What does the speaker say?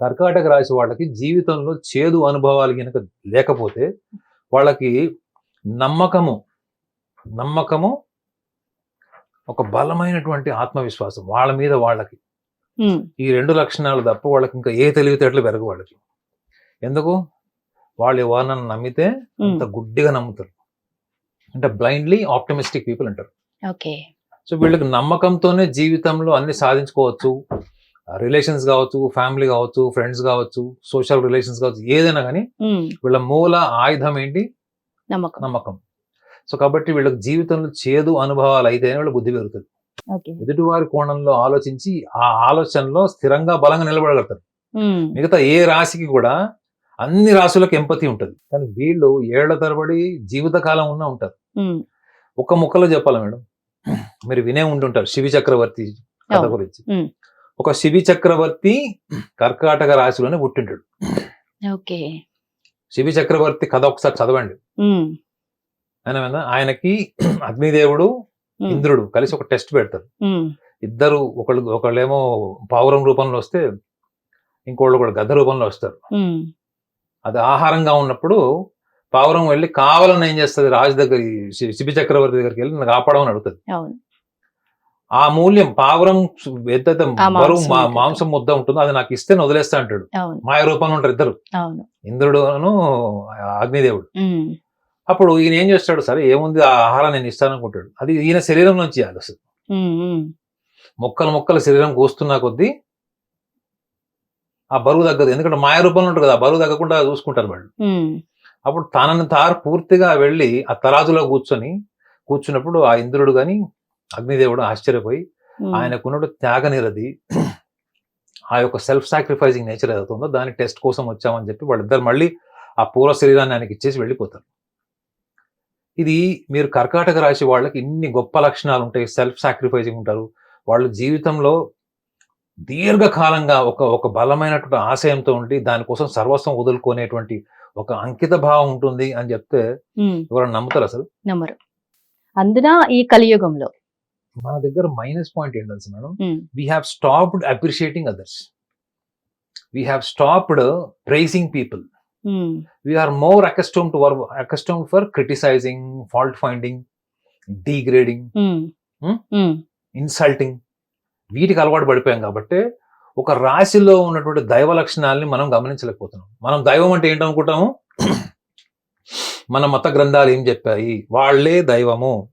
కర్కాటక రాశి వాళ్ళకి జీవితంలో చేదు అనుభవాలు కనుక లేకపోతే వాళ్ళకి నమ్మకము నమ్మకము ఒక బలమైనటువంటి ఆత్మవిశ్వాసం వాళ్ళ మీద వాళ్ళకి. ఈ రెండు లక్షణాలు తప్ప వాళ్ళకి ఇంకా ఏ తెలివితేటలు పెరగవు వాళ్ళకి. ఎందుకు? వాళ్ళు ఎవరినైనా నమ్మితే అంత గుడ్డిగా నమ్ముతారు. అంటే బ్లైండ్లీ ఆప్టమిస్టిక్ పీపుల్ అంటారు. ఓకే. సో వీళ్ళకి నమ్మకంతోనే జీవితంలో అన్ని సాధించుకోవచ్చు. రిలేషన్స్ కావచ్చు ఫ్యామిలీ కావచ్చు ఫ్రెండ్స్ కావచ్చు సోషల్ రిలేషన్స్ కావచ్చు ఏదైనా కానీ వీళ్ళ మూల ఆయుధం ఏంటి? నమ్మకం. నమ్మకం. సో కాబట్టి వీళ్ళకి జీవితంలో చేదు అనుభవాలు అయితేనే వాళ్ళ బుద్ధి పెరుగుతుంది. ఎదుటివారి కోణంలో ఆలోచించి ఆ ఆలోచనలో స్థిరంగా బలంగా నిలబడగలుగుతారు. మిగతా ఏ రాశికి కూడా అన్ని రాశులకు ఎంపతి ఉంటుంది. కానీ వీళ్ళు ఏళ్ళ తరబడి జీవితకాలం ఉన్న ఉంటారు. ఒక ముక్కలో చెప్పాలి మేడం? మీరు వినే ఉంటుంటారు శివి చక్రవర్తి కథ. గురించి. ఒక శివి చక్రవర్తి కర్కాటక రాశిలోనే పుట్టింటాడు ఓకే. శివి చక్రవర్తి కథ ఒకసారి చదవండి. ఆయన ఆయనకి అగ్నిదేవుడు ఇంద్రుడు కలిసి ఒక టెస్ట్ పెడతారు. ఇద్దరు ఒకళ్ళు ఒకళ్ళేమో పావురం రూపంలో వస్తే ఇంకోళ్ళు కూడా గద్ద రూపంలో వస్తారు. అది ఆహారంగా ఉన్నప్పుడు పావురం వెళ్ళి కావాలని ఏం చేస్తుంది? రాజు దగ్గర శిబి చక్రవర్తి దగ్గరికి వెళ్ళి నన్ను కాపాడమని అడుగుతుంది. ఆ మూల్యం పావురం ఎంతైతే ఆ బరువు మాంసం ముద్ద ఉంటుందో అది నాకు ఇస్తే వదిలేస్తా అంటాడు. మాయ రూపంలో ఉంటారు ఇద్దరు. ఇంద్రుడును అగ్నిదేవుడు అప్పుడు ఈయన ఏం చేస్తాడు? సరే ఏముంది? ఆ ఆహారం నేను ఇస్తాను అనుకుంటాడు అది ఈయన శరీరం నుంచి అసలు. మొక్కలు మొక్కల శరీరం కూస్తున్నా కొద్దీ ఆ బరువు తగ్గదు. ఎందుకంటే మాయ రూపంలో ఉంటుంది కదా బరువు తగ్గకుండా చూసుకుంటారు వాళ్ళు. అప్పుడు తనని తారు పూర్తిగా వెళ్ళి ఆ తరాజులో కూర్చొని కూర్చున్నప్పుడు ఆ ఇంద్రుడు గాని అగ్నిదేవుడు ఆశ్చర్యపోయి ఆయనకున్నట్టు త్యాగనిరది ఆ యొక్క సెల్ఫ్ సాక్రిఫైసింగ్ నేచర్ ఏదవుతుందో దాని టెస్ట్ కోసం వచ్చామని చెప్పి వాళ్ళిద్దరు మళ్ళీ ఆ పూర్వ శరీరాన్ని ఆయనకి ఇచ్చేసి వెళ్ళిపోతారు. ఇది మీరు కర్కాటక రాశి వాళ్ళకి ఇన్ని గొప్ప లక్షణాలు ఉంటాయి సెల్ఫ్ సాక్రిఫైసింగ్ ఉంటారు. వాళ్ళు జీవితంలో దీర్ఘకాలంగా ఒక ఒక బలమైనటువంటి ఆశయంతో ఉండి దానికోసం సర్వస్వం వదులుకునేటువంటి ఒక అంకిత భావం ఉంటుంది అని చెప్తే ఎవరైనా నమ్ముతారు అసలు నమ్మరు. అందున ఈ కలియుగంలో మన దగ్గర మైనస్ పాయింట్ ఏంటంటే madam we have stopped appreciating others we have stopped praising people we are more accustomed to accustomed for criticising fault finding degrading insulting వీటికి అలవాటు పడిపోయాం కాబట్టి ఒక రాశిలో ఉన్నటువంటి దైవ లక్షణాలని మనం గమనించలేకపోతున్నాం. మనం దైవం అంటే ఏంటనుకుంటాము? మన మత గ్రంథాలు ఏం చెప్పాయి? వాళ్ళే దైవము.